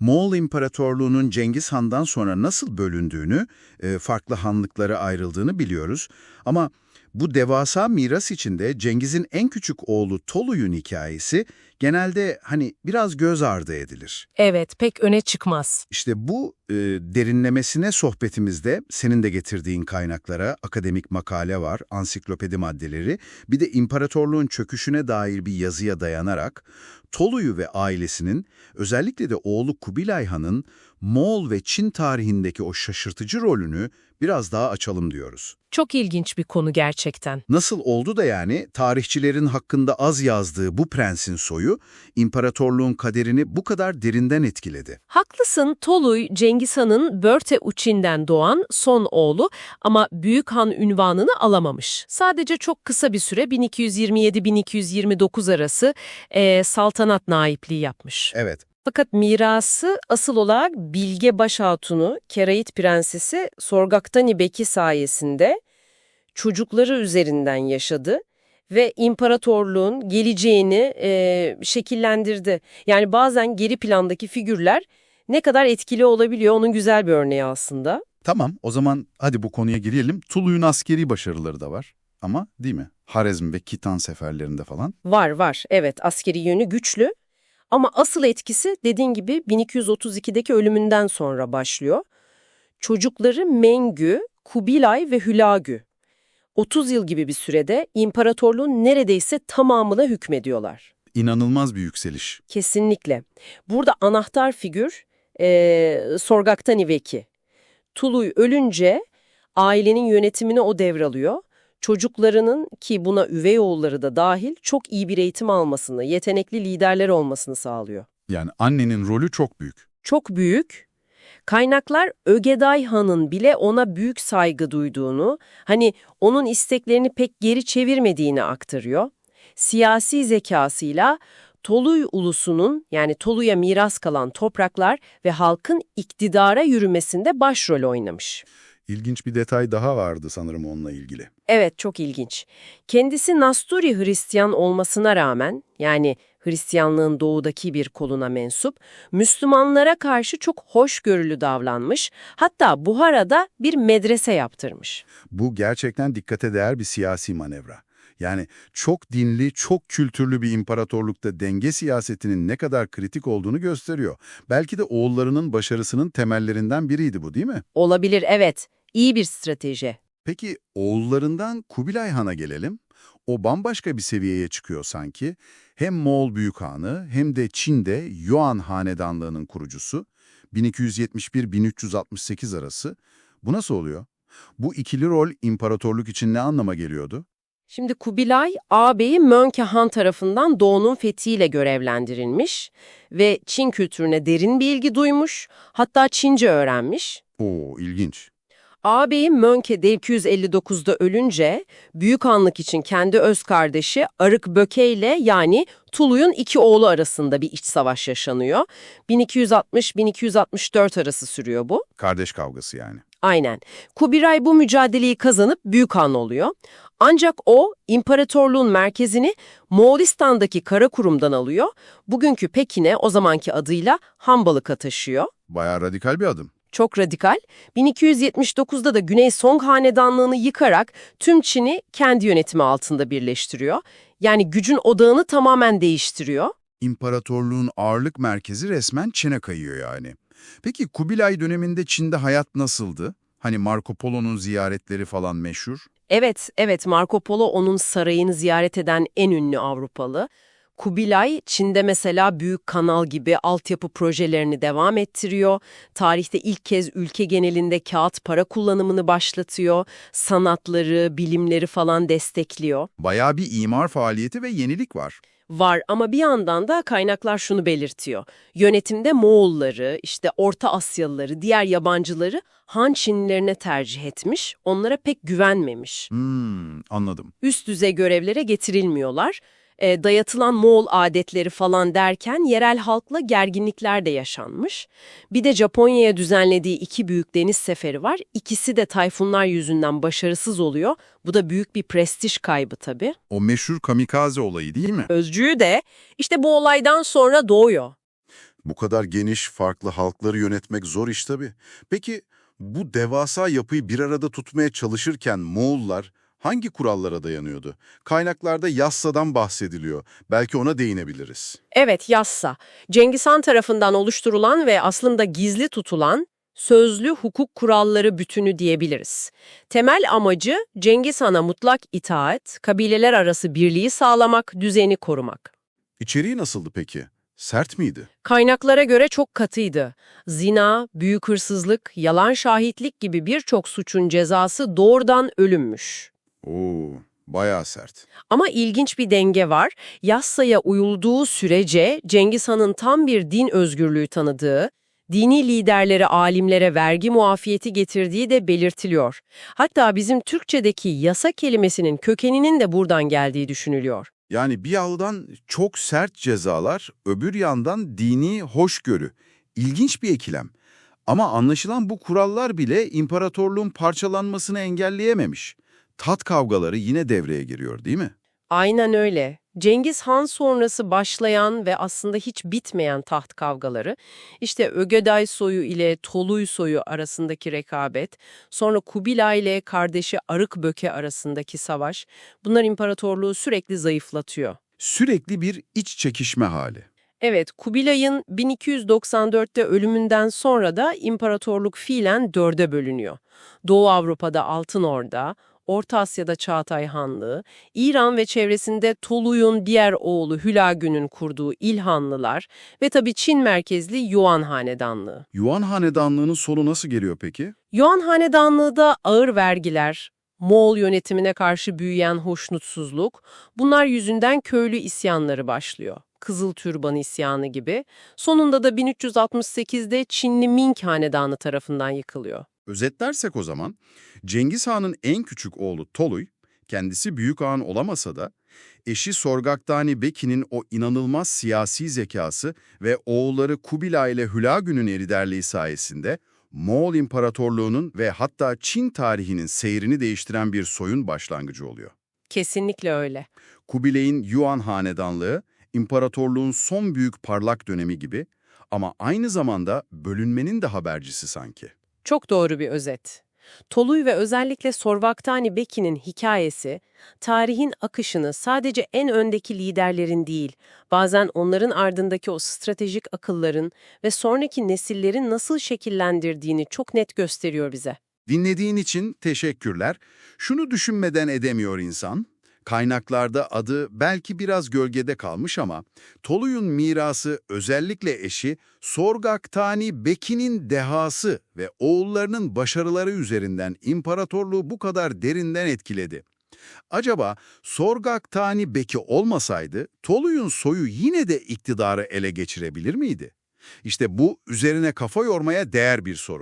Moğol İmparatorluğu'nun Cengiz Han'dan sonra nasıl bölündüğünü, e, farklı hanlıklara ayrıldığını biliyoruz. Ama bu devasa miras içinde Cengiz'in en küçük oğlu Toluy'un hikayesi genelde hani biraz göz ardı edilir. Evet, pek öne çıkmaz. İşte bu e, derinlemesine sohbetimizde senin de getirdiğin kaynaklara akademik makale var, ansiklopedi maddeleri, bir de imparatorluğun çöküşüne dair bir yazıya dayanarak Tolu'yu ve ailesinin özellikle de oğlu Kubilay Han'ın Moğol ve Çin tarihindeki o şaşırtıcı rolünü biraz daha açalım diyoruz. Çok ilginç bir konu gerçekten. Nasıl oldu da yani tarihçilerin hakkında az yazdığı bu prensin soyu imparatorluğun kaderini bu kadar derinden etkiledi? Haklısın, Toluy, Cengiz Han'ın Börte Uçin'den doğan son oğlu ama Büyük Han ünvanını alamamış. Sadece çok kısa bir süre 1227-1229 arası eee, saltanat naipliği yapmış. Evet. Fakat mirası asıl olarak Bilge Başhatun'u, Kerayit Prensesi Sorgaktani Beki sayesinde çocukları üzerinden yaşadı ve imparatorluğun geleceğini e, şekillendirdi. Yani bazen geri plandaki figürler ne kadar etkili olabiliyor onun güzel bir örneği aslında. Tamam, o zaman hadi bu konuya girelim. Tulu'nun askeri başarıları da var. Ama değil mi? Harezm ve Kitan seferlerinde falan. Var var evet askeri yönü güçlü ama asıl etkisi dediğin gibi 1232'deki ölümünden sonra başlıyor. Çocukları Mengü, Kubilay ve Hülagü 30 yıl gibi bir sürede imparatorluğun neredeyse tamamına hükmediyorlar. İnanılmaz bir yükseliş. Kesinlikle. Burada anahtar figür eee Sorgaktan İveki. Tuluy ölünce ailenin yönetimini o devralıyor. Çocuklarının ki buna üvey oğulları da dahil çok iyi bir eğitim almasını, yetenekli liderler olmasını sağlıyor. Yani annenin rolü çok büyük. Çok büyük. Kaynaklar Ögeday Han'ın bile ona büyük saygı duyduğunu, hani onun isteklerini pek geri çevirmediğini aktarıyor. Siyasi zekasıyla Toluy ulusunun yani Tolu'ya miras kalan topraklar ve halkın iktidara yürümesinde başrol oynamış. İlginç bir detay daha vardı sanırım onunla ilgili. Evet, çok ilginç. Kendisi Nasturi Hristiyan olmasına rağmen, yani Hristiyanlığın doğudaki bir koluna mensup, Müslümanlara karşı çok hoşgörülü davranmış, hatta Buhara'da bir medrese yaptırmış. Bu gerçekten dikkate değer bir siyasi manevra. Yani çok dinli, çok kültürlü bir imparatorlukta denge siyasetinin ne kadar kritik olduğunu gösteriyor. Belki de oğullarının başarısının temellerinden biriydi bu değil mi? Olabilir, evet. İyi bir strateji. Peki oğullarından Kubilay Han'a gelelim. O bambaşka bir seviyeye çıkıyor sanki. Hem Moğol Büyük Hanı hem de Çin'de Yuan Hanedanlığı'nın kurucusu. 1271-1368 arası. Bu nasıl oluyor? Bu ikili rol imparatorluk için ne anlama geliyordu? Şimdi Kubilay, ağabeyi Mönke Han tarafından Doğu'nun fethiyle görevlendirilmiş ve Çin kültürüne derin bir ilgi duymuş, hatta Çince öğrenmiş. Oo ilginç. Ağabeyi Mönke'de 259'da ölünce Büyük Hanlık için kendi öz kardeşi Arık Böke ile yani Tuluy'un iki oğlu arasında bir iç savaş yaşanıyor. 1260-1264 arası sürüyor bu. Kardeş kavgası yani. Aynen. Kubilay bu mücadeleyi kazanıp Büyük Han oluyor. Ancak o imparatorluğun merkezini Moğolistan'daki Karakurum'dan alıyor. Bugünkü Pekin'e o zamanki adıyla Hambalık'a taşıyor. Bayağı radikal bir adım. Çok radikal. 1279'da da Güney Song Hanedanlığını yıkarak tüm Çin'i kendi yönetimi altında birleştiriyor. Yani gücün odağını tamamen değiştiriyor. İmparatorluğun ağırlık merkezi resmen Çin'e kayıyor yani. Peki Kubilay döneminde Çin'de hayat nasıldı? Hani Marco Polo'nun ziyaretleri falan meşhur. Evet, evet Marco Polo onun sarayını ziyaret eden en ünlü Avrupalı. Kubilay, Çin'de mesela Büyük Kanal gibi altyapı projelerini devam ettiriyor. Tarihte ilk kez ülke genelinde kağıt para kullanımını başlatıyor. Sanatları, bilimleri falan destekliyor. Bayağı bir imar faaliyeti ve yenilik var. Var ama bir yandan da kaynaklar şunu belirtiyor. Yönetimde Moğolları, işte Orta Asyalıları, diğer yabancıları Han Çinlilerine tercih etmiş, onlara pek güvenmemiş. Hmm, anladım. Üst düzey görevlere getirilmiyorlar. E, dayatılan Moğol adetleri falan derken yerel halkla gerginlikler de yaşanmış. Bir de Japonya'ya düzenlediği iki büyük deniz seferi var. İkisi de tayfunlar yüzünden başarısız oluyor. Bu da büyük bir prestij kaybı tabii. O meşhur kamikaze olayı değil mi? Özcüğü de işte bu olaydan sonra doğuyor. Bu kadar geniş, farklı halkları yönetmek zor iş tabii. Peki bu devasa yapıyı bir arada tutmaya çalışırken Moğollar hangi kurallara dayanıyordu? Kaynaklarda Yassa'dan bahsediliyor. Belki ona değinebiliriz. Evet, Yassa, Cengiz Han tarafından oluşturulan ve aslında gizli tutulan sözlü hukuk kuralları bütünü diyebiliriz. Temel amacı Cengiz Han'a mutlak itaat, kabileler arası birliği sağlamak, düzeni korumak. İçeriği nasıldı peki? Sert miydi? Kaynaklara göre çok katıydı. Zina, büyük hırsızlık, yalan şahitlik gibi birçok suçun cezası doğrudan ölümmüş. Oo, bayağı sert. Ama ilginç bir denge var. Yassaya uyulduğu sürece Cengiz Han'ın tam bir din özgürlüğü tanıdığı, dini liderlere, alimlere vergi muafiyeti getirdiği de belirtiliyor. Hatta bizim Türkçedeki yasa kelimesinin kökeninin de buradan geldiği düşünülüyor. Yani bir yandan çok sert cezalar, öbür yandan dini hoşgörü. İlginç bir ikilem. Ama anlaşılan bu kurallar bile imparatorluğun parçalanmasını engelleyememiş. Tat kavgaları yine devreye giriyor değil mi? Aynen öyle. Cengiz Han sonrası başlayan ve aslında hiç bitmeyen taht kavgaları, işte Ögeday soyu ile Toluy soyu arasındaki rekabet, sonra Kubilay ile kardeşi Arıkböke arasındaki savaş, bunlar imparatorluğu sürekli zayıflatıyor. Sürekli bir iç çekişme hali. Evet, Kubilay'ın 1294'te ölümünden sonra da imparatorluk fiilen dörde bölünüyor. Doğu Avrupa'da Altın Orda, Orta Asya'da Çağatay Hanlığı, İran ve çevresinde Toluy'un diğer oğlu Hülagü'nün kurduğu İlhanlılar ve tabii Çin merkezli Yuan Hanedanlığı. Yuan hanedanlığının sonu nasıl geliyor peki? Yuan Hanedanlığı da ağır vergiler, Moğol yönetimine karşı büyüyen hoşnutsuzluk, bunlar yüzünden köylü isyanları başlıyor. Kızıl Türban isyanı gibi. Sonunda da 1368'de Çinli Ming Hanedanı tarafından yıkılıyor. Özetlersek o zaman, Cengiz Han'ın en küçük oğlu Toluy, kendisi büyük ağan olamasa da, eşi Sorgaktani Beki'nin o inanılmaz siyasi zekası ve oğulları Kubilay ile Hülagü'nün liderliği sayesinde Moğol İmparatorluğu'nun ve hatta Çin tarihinin seyrini değiştiren bir soyun başlangıcı oluyor. Kesinlikle öyle. Kubilay'ın Yuan hanedanlığı, imparatorluğun son büyük parlak dönemi gibi ama aynı zamanda bölünmenin de habercisi sanki. Çok doğru bir özet. Toluy ve özellikle Sorvaktani Beki'nin hikayesi, tarihin akışını sadece en öndeki liderlerin değil, bazen onların ardındaki o stratejik akılların ve sonraki nesillerin nasıl şekillendirdiğini çok net gösteriyor bize. Dinlediğin için teşekkürler. Şunu düşünmeden edemiyor insan. Kaynaklarda adı belki biraz gölgede kalmış ama Toluy'un mirası özellikle eşi Sorgaktani Beki'nin dehası ve oğullarının başarıları üzerinden imparatorluğu bu kadar derinden etkiledi. Acaba Sorgaktani Beki olmasaydı Toluy'un soyu yine de iktidarı ele geçirebilir miydi? İşte bu üzerine kafa yormaya değer bir soru.